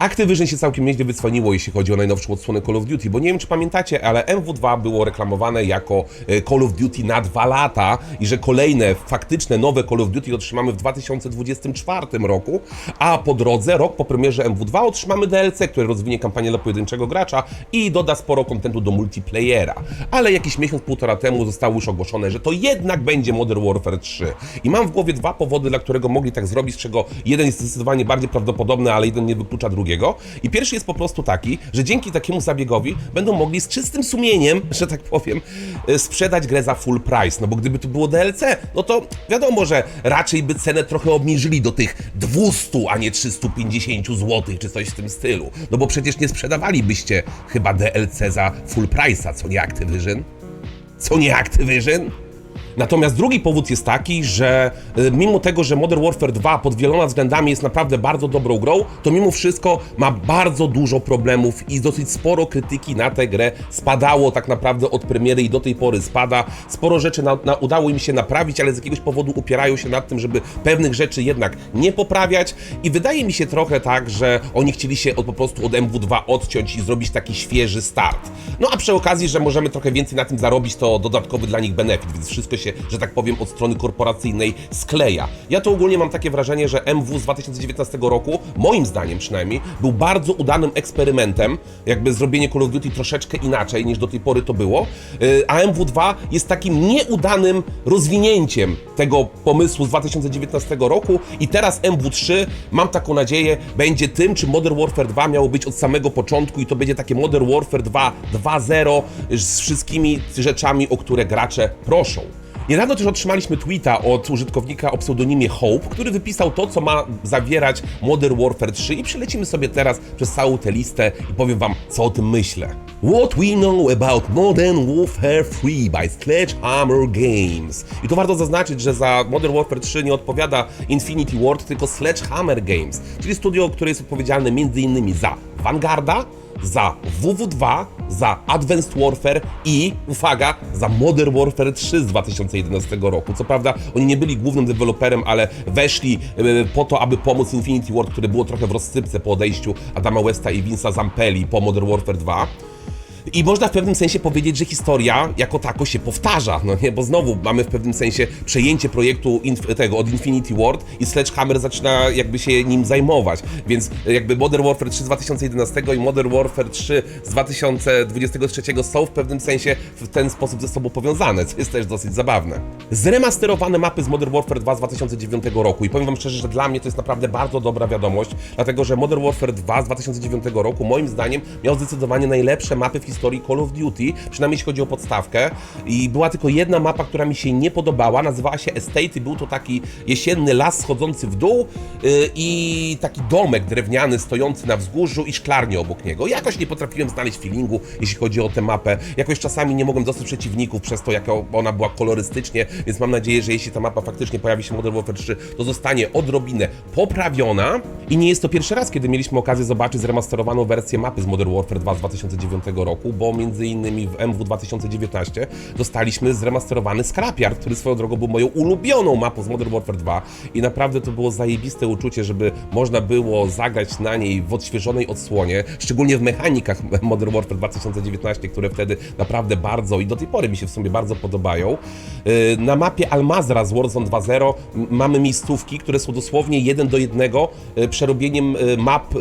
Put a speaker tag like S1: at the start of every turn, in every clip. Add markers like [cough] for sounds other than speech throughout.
S1: Activision się całkiem nieźle wycwaniło, jeśli chodzi o najnowszą odsłonę Call of Duty, bo nie wiem, czy pamiętacie, ale MW2 było reklamowane jako e, Call of Duty na dwa lata i że kolejne faktyczne nowe Call of Duty otrzymamy w 2024 roku, a po drodze, rok po premierze MW2 otrzymamy DLC, które rozwinie kampanię dla pojedynczego gracza i doda sporo kontentu do multiplayera. Ale jakiś miesiąc, półtora temu zostało już ogłoszone, że to jednak będzie Modern Warfare 3. I mam w głowie dwa powody, dla którego mogli tak zrobić, z czego jeden jest zdecydowanie bardziej prawdopodobny, ale jeden nie wyklucza drugiego. I pierwszy jest po prostu taki, że dzięki takiemu zabiegowi będą mogli z czystym sumieniem, że tak powiem, e, sprzedać grę za full price. No bo gdyby to było DLC, no to wiadomo, że raczej by cenę trochę obniżyli do tych 200, a nie 350 zł, czy coś w tym stylu. No bo przecież nie sprzedawalibyście chyba DLC za full price'a, co nie Activision? Co nie Activision? Natomiast drugi powód jest taki, że y, mimo tego, że Modern Warfare 2 pod wieloma względami jest naprawdę bardzo dobrą grą, to mimo wszystko ma bardzo dużo problemów i dosyć sporo krytyki na tę grę spadało tak naprawdę od premiery i do tej pory spada. Sporo rzeczy na, na, udało im się naprawić, ale z jakiegoś powodu upierają się nad tym, żeby pewnych rzeczy jednak nie poprawiać i wydaje mi się trochę tak, że oni chcieli się od, po prostu od MW2 odciąć i zrobić taki świeży start. No a przy okazji, że możemy trochę więcej na tym zarobić, to dodatkowy dla nich benefit, więc wszystko się, że tak powiem, od strony korporacyjnej skleja. Ja to ogólnie mam takie wrażenie, że MW z 2019 roku, moim zdaniem przynajmniej, był bardzo udanym eksperymentem, jakby zrobienie Call of Duty troszeczkę inaczej niż do tej pory to było, Yy, a MW2 jest takim nieudanym rozwinięciem tego pomysłu z 2019 roku i teraz MW3, mam taką nadzieję, będzie tym, czy Modern Warfare 2 miało być od samego początku i to będzie takie Modern Warfare 2 2.0 z wszystkimi rzeczami, o które gracze proszą. Niedawno też otrzymaliśmy tweeta od użytkownika o pseudonimie Hope, który wypisał to, co ma zawierać Modern Warfare 3 i przelecimy sobie teraz przez całą tę listę i powiem wam, co o tym myślę. What we know about Modern Warfare 3 by Sledgehammer Games. I tu warto zaznaczyć, że za Modern Warfare 3 nie odpowiada Infinity Ward, tylko Sledgehammer Games, czyli studio, które jest odpowiedzialne m.in. za Vanguarda, za WW2, za Advanced Warfare i, uwaga, za Modern Warfare 3 z 2011 roku. Co prawda oni nie byli głównym deweloperem, ale weszli e, po to, aby pomóc Infinity Ward, które było trochę w rozsypce po odejściu Adama Westa i Vince'a Zampelli po Modern Warfare 2. I można w pewnym sensie powiedzieć, że historia jako tako się powtarza, no nie? Bo znowu mamy w pewnym sensie przejęcie projektu tego od Infinity Ward i Sledgehammer zaczyna jakby się nim zajmować. Więc jakby Modern Warfare 3 z 2011 i Modern Warfare 3 z 2023 są w pewnym sensie w ten sposób ze sobą powiązane, co jest też dosyć zabawne. Zremasterowane mapy z Modern Warfare 2 z 2009 roku i powiem wam szczerze, że dla mnie to jest naprawdę bardzo dobra wiadomość, dlatego że Modern Warfare 2 z 2009 roku moim zdaniem miał zdecydowanie najlepsze mapy w historii Call of Duty, przynajmniej jeśli chodzi o podstawkę. I była tylko jedna mapa, która mi się nie podobała, nazywała się Estate i był to taki jesienny las schodzący w dół yy, i taki domek drewniany stojący na wzgórzu i szklarnie obok niego. Jakoś nie potrafiłem znaleźć feelingu, jeśli chodzi o tę mapę. Jakoś czasami nie mogłem dostać przeciwników przez to, jaka ona była kolorystycznie, więc mam nadzieję, że jeśli ta mapa faktycznie pojawi się w Modern Warfare 3, to zostanie odrobinę poprawiona. I nie jest to pierwszy raz, kiedy mieliśmy okazję zobaczyć zremasterowaną wersję mapy z Modern Warfare 2 z 2009 roku, bo między innymi w MW 2019 dostaliśmy zremasterowany Scrapyard, który swoją drogą był moją ulubioną mapą z Modern Warfare 2 i naprawdę to było zajebiste uczucie, żeby można było zagrać na niej w odświeżonej odsłonie, szczególnie w mechanikach [laughs] Modern Warfare 2019, które wtedy naprawdę bardzo i do tej pory mi się w sumie bardzo podobają. Yy, Na mapie Almazra z Warzone 2.0 m- mamy miejscówki, które są dosłownie jeden do jednego yy, przerobieniem yy, map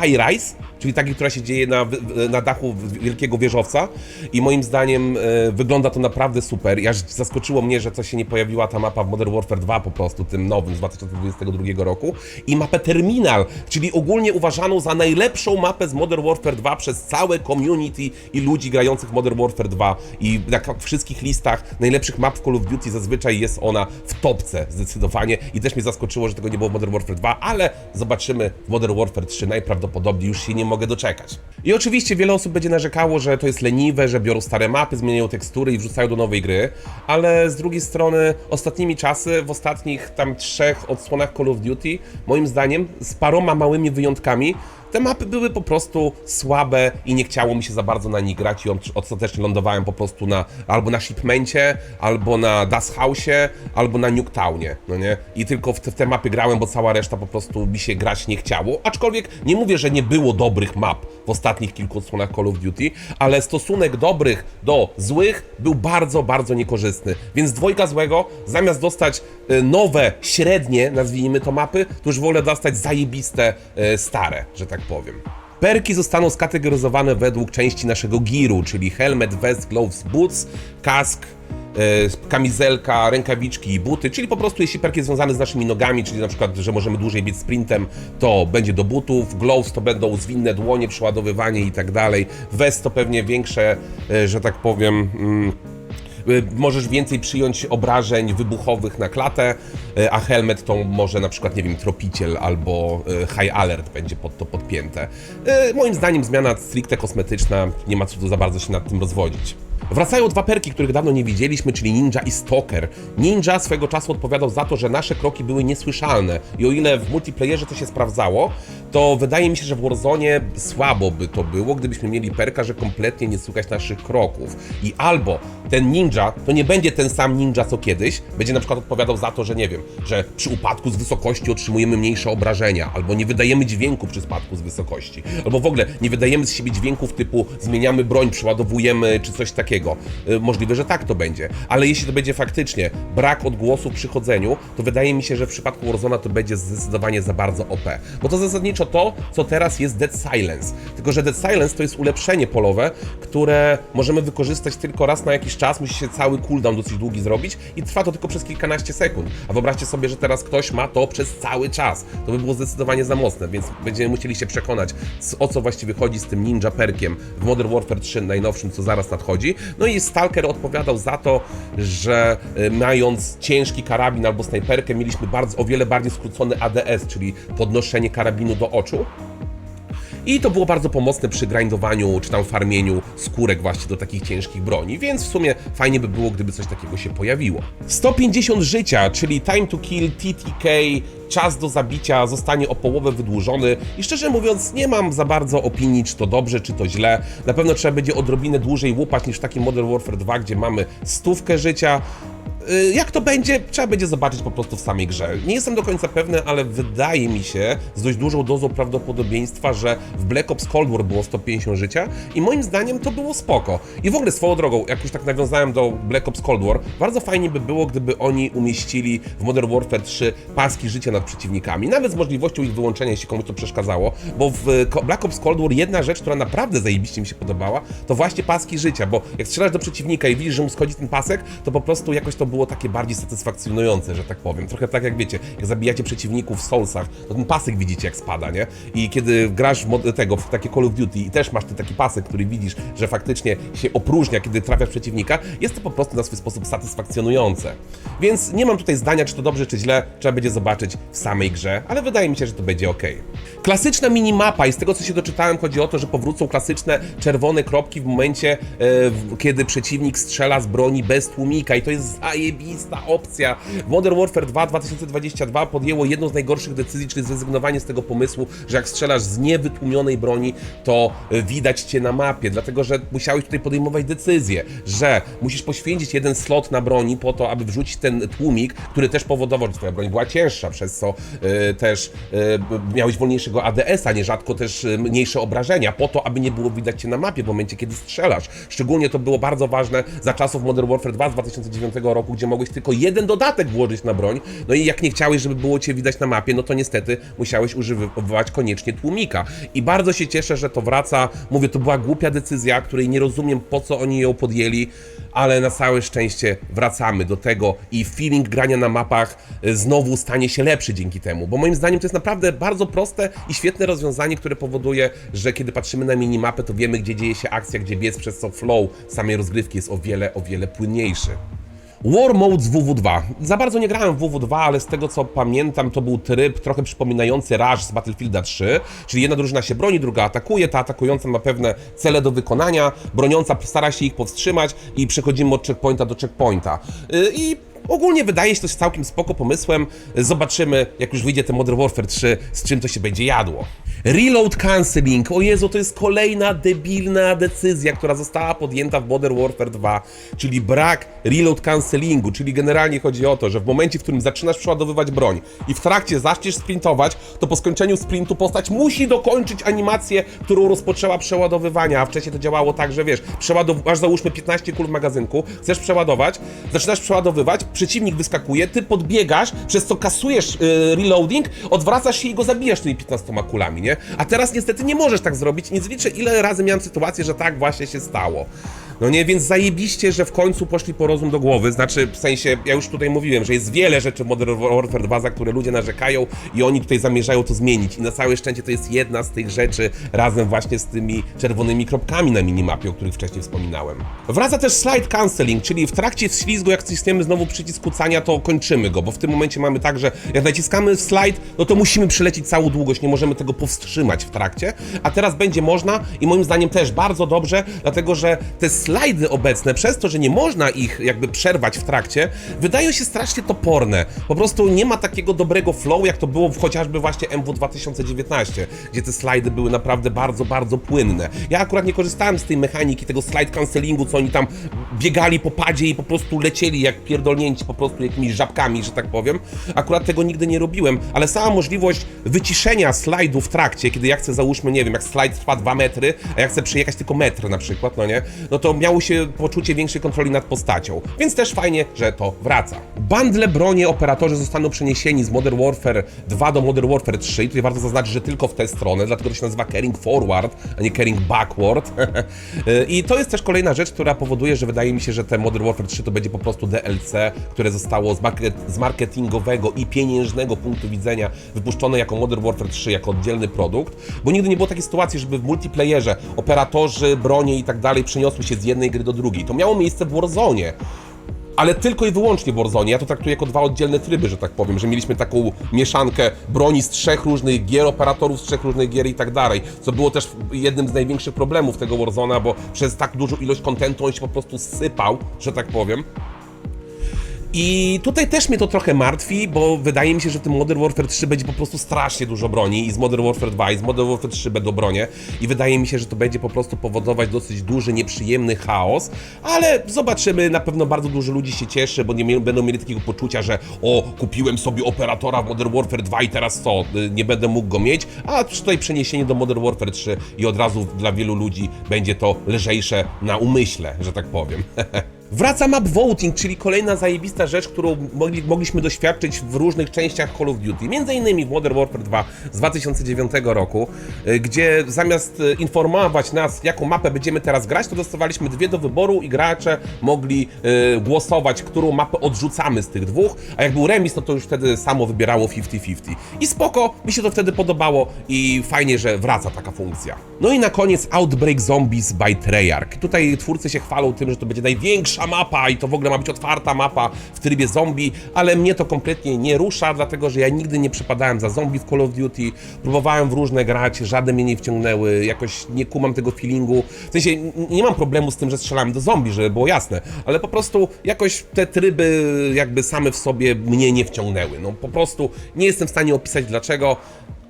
S1: High Rise, czyli takiej, która się dzieje na, na dachu wielkiego wieżowca. I moim zdaniem e, wygląda to naprawdę super. I aż zaskoczyło mnie, że co się nie pojawiła ta mapa w Modern Warfare 2 po prostu, tym nowym z 2022 roku. I mapę Terminal, czyli ogólnie uważaną za najlepszą mapę z Modern Warfare 2 przez całe community i ludzi grających Modern Warfare 2 i na wszystkich listach najlepszych map w Call of Duty zazwyczaj jest ona w topce zdecydowanie. I też mnie zaskoczyło, że tego nie było w Modern Warfare 2, ale zobaczymy w Modern Warfare 3 najprawdopodobniej już się nie mogę doczekać. I oczywiście wiele osób będzie narzekało, że to jest leniwe, że biorą stare mapy, zmieniają tekstury i wrzucają do nowej gry, ale z drugiej strony ostatnimi czasy, w ostatnich tam trzech odsłonach Call of Duty, moim zdaniem z paroma małymi wyjątkami, te mapy były po prostu słabe i nie chciało mi się za bardzo na nich grać i ostatecznie lądowałem po prostu na albo na Shipmencie, albo na Das House'ie, albo na Nuketownie, no nie? I tylko w te, w te mapy grałem, bo cała reszta po prostu mi się grać nie chciało. Aczkolwiek nie mówię, że nie było dobrych map w ostatnich kilku odsłonach Call of Duty, ale stosunek dobrych do złych był bardzo, bardzo niekorzystny. Więc dwojga złego, zamiast dostać y, nowe, średnie, nazwijmy to mapy, to już wolę dostać zajebiste, y, stare, że tak powiem. Perki zostaną skategoryzowane według części naszego giru, czyli helmet, vest, gloves, boots, kask, e, kamizelka, rękawiczki i buty, czyli po prostu jeśli perk jest związany z naszymi nogami, czyli na przykład, że możemy dłużej biec sprintem, to będzie do butów, gloves to będą zwinne dłonie, przeładowywanie i tak dalej, vest to pewnie większe, e, że tak powiem... Mm, możesz więcej przyjąć obrażeń wybuchowych na klatę, y, a helmet to może na przykład, nie wiem, tropiciel albo y, high alert będzie pod to podpięte. Y, Moim zdaniem zmiana stricte kosmetyczna, nie ma co tu za bardzo się nad tym rozwodzić. Wracają dwa perki, których dawno nie widzieliśmy, czyli Ninja i Stalker. Ninja swego czasu odpowiadał za to, że nasze kroki były niesłyszalne i o ile w multiplayerze to się sprawdzało, to wydaje mi się, że w Warzone słabo by to było, gdybyśmy mieli perka, że kompletnie nie słychać naszych kroków. I albo ten ninja to nie będzie ten sam ninja co kiedyś, będzie na przykład odpowiadał za to, że nie wiem, że przy upadku z wysokości otrzymujemy mniejsze obrażenia, albo nie wydajemy dźwięku przy spadku z wysokości, albo w ogóle nie wydajemy z siebie dźwięków typu zmieniamy broń, przeładowujemy czy coś takiego. Y, Możliwe, że tak to będzie, ale jeśli to będzie faktycznie brak odgłosu przy chodzeniu, to wydaje mi się, że w przypadku Warzona to będzie zdecydowanie za bardzo OP. Bo to zasadniczo to, co teraz jest Dead Silence. Tylko, że Dead Silence to jest ulepszenie polowe, które możemy wykorzystać tylko raz na jakiś czas, musi się cały cooldown dosyć długi zrobić i trwa to tylko przez kilkanaście sekund. A wyobraźcie sobie, że teraz ktoś ma to przez cały czas. To by było zdecydowanie za mocne, więc będziemy musieli się przekonać, o co właściwie chodzi z tym ninja perkiem w Modern Warfare 3 najnowszym, co zaraz nadchodzi. No i Stalker odpowiadał za to, że y, mając ciężki karabin albo snajperkę, mieliśmy bardzo, o wiele bardziej skrócony ADS, czyli podnoszenie karabinu do oczu. I to było bardzo pomocne przy grindowaniu czy tam farmieniu skórek właśnie do takich ciężkich broni, więc w sumie fajnie by było, gdyby coś takiego się pojawiło. 150 życia, czyli time to kill, TTK, czas do zabicia zostanie o połowę wydłużony i szczerze mówiąc nie mam za bardzo opinii, czy to dobrze, czy to źle. Na pewno trzeba będzie odrobinę dłużej łupać niż w takim Modern Warfare 2, gdzie mamy stówkę życia. Y, Jak to będzie, trzeba będzie zobaczyć po prostu w samej grze. Nie jestem do końca pewny, ale wydaje mi się z dość dużą dozą prawdopodobieństwa, że w Black Ops Cold War było 150 życia i moim zdaniem to było spoko. I w ogóle swoją drogą, jak już tak nawiązałem do Black Ops Cold War, bardzo fajnie by było, gdyby oni umieścili w Modern Warfare 3 paski życia nad przeciwnikami, nawet z możliwością ich wyłączenia, jeśli komuś to przeszkadzało, bo w Black Ops Cold War jedna rzecz, która naprawdę zajebiście mi się podobała, to właśnie paski życia, bo jak strzelasz do przeciwnika i widzisz, że mu schodzi ten pasek, to po prostu jakoś to było takie bardziej satysfakcjonujące, że tak powiem. Trochę tak jak wiecie, jak zabijacie przeciwników w Soulsach, to ten pasek widzicie jak spada, nie? I kiedy grasz w tego, w takie Call of Duty i też masz ten taki pasek, który widzisz, że faktycznie się opróżnia, kiedy trafiasz przeciwnika, jest to po prostu na swój sposób satysfakcjonujące. Więc nie mam tutaj zdania, czy to dobrze, czy źle, trzeba będzie zobaczyć w samej grze, ale wydaje mi się, że to będzie ok. Klasyczna minimapa i z tego co się doczytałem chodzi o to, że powrócą klasyczne czerwone kropki w momencie, e, kiedy przeciwnik strzela z broni bez tłumika i to jest zajebista opcja. Modern Warfare 2 2022 podjęło jedną z najgorszych decyzji, czyli zrezygnowanie z tego pomysłu, że jak strzelasz z niewytłumionej broni, to widać cię na mapie, dlatego że musiałeś tutaj podejmować decyzję, że musisz poświęcić jeden slot na broni po to, aby wrzucić ten tłumik, który też powodował, że twoja broń była cięższa, przez co e, też b- miałeś wolniejszego ADS-a, nierzadko też e, mniejsze obrażenia, po to, aby nie było widać cię na mapie w momencie, kiedy strzelasz. Szczególnie to było bardzo ważne za czasów Modern Warfare 2 z 2009 roku, gdzie mogłeś tylko jeden dodatek włożyć na broń, no i jak nie chciałeś, żeby było cię widać na mapie, no to niestety musiałeś używać koniecznie tłumika. I bardzo się cieszę, że to wraca. Mówię, to była głupia decyzja, której nie rozumiem, po co oni ją podjęli, ale na całe szczęście wracamy do tego i feeling grania na mapach y, znowu stanie się lepszy dzięki temu, bo moim zdaniem to jest naprawdę bardzo proste i świetne rozwiązanie, które powoduje, że kiedy patrzymy na minimapę, to wiemy, gdzie dzieje się akcja, gdzie biec, przez co flow samej rozgrywki jest o wiele, o wiele płynniejszy. War Mode z WW2. Za bardzo nie grałem w WW2, ale z tego co pamiętam, to był tryb trochę przypominający Rush z Battlefielda 3, czyli jedna drużyna się broni, druga atakuje, ta atakująca ma pewne cele do wykonania, broniąca stara się ich powstrzymać i przechodzimy od checkpointa do checkpointa. Yy, I Ogólnie wydaje się to całkiem spoko pomysłem. Zobaczymy, jak już wyjdzie ten Modern Warfare 3, z czym to się będzie jadło. Reload cancelling. O Jezu, to jest kolejna debilna decyzja, która została podjęta w Modern Warfare 2, czyli brak reload cancellingu, czyli generalnie chodzi o to, że w momencie, w którym zaczynasz przeładowywać broń i w trakcie zaczniesz sprintować, to po skończeniu sprintu postać musi dokończyć animację, którą rozpoczęła przeładowywania, a wcześniej to działało tak, że wiesz, przeładow- masz załóżmy 15 kul w magazynku, chcesz przeładować, zaczynasz przeładowywać, przeciwnik wyskakuje, ty podbiegasz, przez co kasujesz y, reloading, odwracasz się i go zabijasz tymi 15 kulami, nie? A teraz niestety nie możesz tak zrobić, nie zliczę ile razy miałem sytuację, że tak właśnie się stało. No nie, więc zajebiście, że w końcu poszli po rozum do głowy, znaczy w sensie, ja już tutaj mówiłem, że jest wiele rzeczy w Modern Warfare 2, za które ludzie narzekają i oni tutaj zamierzają to zmienić i na całe szczęście to jest jedna z tych rzeczy razem właśnie z tymi czerwonymi kropkami na minimapie, o których wcześniej wspominałem. Wraca też slide cancelling, czyli w trakcie ślizgu, jak ciśniemy znowu przycisk kucania, to kończymy go, bo w tym momencie mamy tak, że jak naciskamy slide, no to musimy przelecieć całą długość, nie możemy tego powstrzymać w trakcie, a teraz będzie można i moim zdaniem też bardzo dobrze, dlatego że te slajdy obecne, przez to, że nie można ich jakby przerwać w trakcie, wydają się strasznie toporne. Po prostu nie ma takiego dobrego flow, jak to było chociażby właśnie MW 2019, gdzie te slajdy były naprawdę bardzo, bardzo płynne. Ja akurat nie korzystałem z tej mechaniki, tego slide cancellingu, co oni tam biegali po padzie i po prostu lecieli jak pierdolnięci po prostu jakimiś żabkami, że tak powiem. Akurat tego nigdy nie robiłem, ale sama możliwość wyciszenia slajdu w trakcie, kiedy ja chcę załóżmy, nie wiem, jak slajd trwa 2 metry, a ja chcę przejechać tylko metr na przykład, no nie? No to miało się poczucie większej kontroli nad postacią. Więc też fajnie, że to wraca. Bundle bronie operatorzy zostaną przeniesieni z Modern Warfare 2 do Modern Warfare 3 i tutaj warto zaznaczyć, że tylko w tę stronę, dlatego to się nazywa Carrying Forward, a nie Carrying Backward. [laughs] I to jest też kolejna rzecz, która powoduje, że wydaje mi się, że te Modern Warfare 3 to będzie po prostu DLC, które zostało z, market, z marketingowego i pieniężnego punktu widzenia wypuszczone jako Modern Warfare 3, jako oddzielny produkt, bo nigdy nie było takiej sytuacji, żeby w multiplayerze operatorzy, bronie i tak dalej przeniosły się z jednej gry do drugiej. To miało miejsce w Warzone. Ale tylko i wyłącznie Warzone. Ja to traktuję jako dwa oddzielne tryby, że tak powiem, że mieliśmy taką mieszankę broni z trzech różnych gier, operatorów z trzech różnych gier i tak dalej, co było też jednym z największych problemów tego Warzone'a, bo przez tak dużą ilość kontentu on się po prostu sypał, że tak powiem. I tutaj też mnie to trochę martwi, bo wydaje mi się, że w tym Modern Warfare 3 będzie po prostu strasznie dużo broni i z Modern Warfare 2 i z Modern Warfare 3 będą bronie. I wydaje mi się, że to będzie po prostu powodować dosyć duży, nieprzyjemny chaos, ale zobaczymy, na pewno bardzo dużo ludzi się cieszy, bo nie będą mieli takiego poczucia, że o, kupiłem sobie operatora w Modern Warfare 2 i teraz co, y, nie będę mógł go mieć, a tutaj przeniesienie do Modern Warfare 3 i od razu dla wielu ludzi będzie to lżejsze na umyśle, że tak powiem. [laughs] Wraca map voting, czyli kolejna zajebista rzecz, którą mogli, mogliśmy doświadczyć w różnych częściach Call of Duty. Między innymi w Modern Warfare 2 z 2009 roku, y, gdzie zamiast y, informować nas, jaką mapę będziemy teraz grać, to dostawaliśmy dwie do wyboru i gracze mogli y, głosować, którą mapę odrzucamy z tych dwóch, a jak był remis, no to już wtedy samo wybierało 50-50. I spoko, mi się to wtedy podobało i fajnie, że wraca taka funkcja. No i na koniec Outbreak Zombies by Treyarch. Tutaj twórcy się chwalą tym, że to będzie mapa i to w ogóle ma być otwarta mapa w trybie zombie, ale mnie to kompletnie nie rusza, dlatego że ja nigdy nie przypadałem za zombie w Call of Duty. Próbowałem w różne grać, żadne mnie nie wciągnęły, jakoś nie kumam tego feelingu. W sensie nie mam problemu z tym, że strzelałem do zombie, żeby było jasne, ale po prostu jakoś te tryby jakby same w sobie mnie nie wciągnęły. No po prostu nie jestem w stanie opisać dlaczego.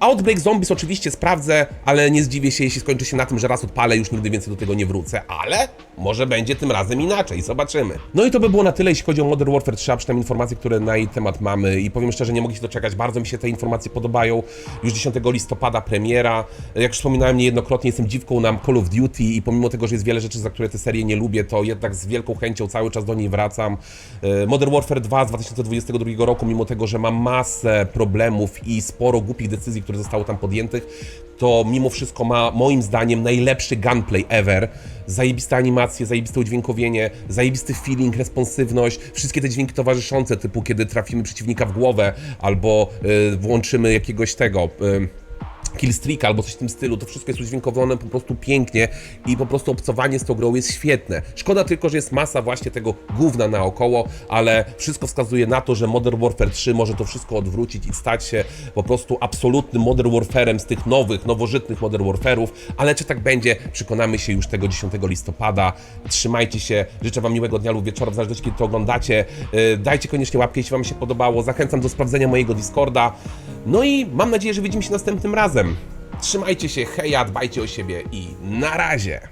S1: Outbreak Zombies oczywiście sprawdzę, ale nie zdziwię się, jeśli skończy się na tym, że raz odpalę, już nigdy więcej do tego nie wrócę, ale może będzie tym razem inaczej, zobaczymy. No i to by było na tyle, jeśli chodzi o Modern Warfare 3, a przynajmniej informacje, które na jej temat mamy i powiem szczerze, nie mogę się doczekać, bardzo mi się te informacje podobają. Już 10 listopada premiera, jak wspominałem niejednokrotnie, jestem dziwką na Call of Duty i pomimo tego, że jest wiele rzeczy, za które tę serię nie lubię, to jednak z wielką chęcią cały czas do niej wracam. E, Modern Warfare 2 z 2022 roku, mimo tego, że ma masę problemów i sporo głupich decyzji, które zostały tam podjętych, to mimo wszystko ma moim zdaniem najlepszy gunplay ever. Zajebiste animacje, zajebiste udźwiękowienie, zajebisty feeling, responsywność, wszystkie te dźwięki towarzyszące, typu kiedy trafimy przeciwnika w głowę albo y, włączymy jakiegoś tego. Y, killstreak albo coś w tym stylu, to wszystko jest udźwiękowione po prostu pięknie i po prostu obcowanie z tą grą jest świetne. Szkoda tylko, że jest masa właśnie tego gówna naokoło, ale wszystko wskazuje na to, że Modern Warfare 3 może to wszystko odwrócić i stać się po prostu absolutnym Modern Warfarem z tych nowych, nowożytnych Modern Warfare'ów, ale czy tak będzie, przekonamy się już tego 10 listopada. Trzymajcie się, życzę Wam miłego dnia lub wieczora, w zależności kiedy to oglądacie. Yy, Dajcie koniecznie łapkę, jeśli Wam się podobało. Zachęcam do sprawdzenia mojego Discorda. No i mam nadzieję, że widzimy się następnym razem. Trzymajcie się, heja, dbajcie o siebie i na razie!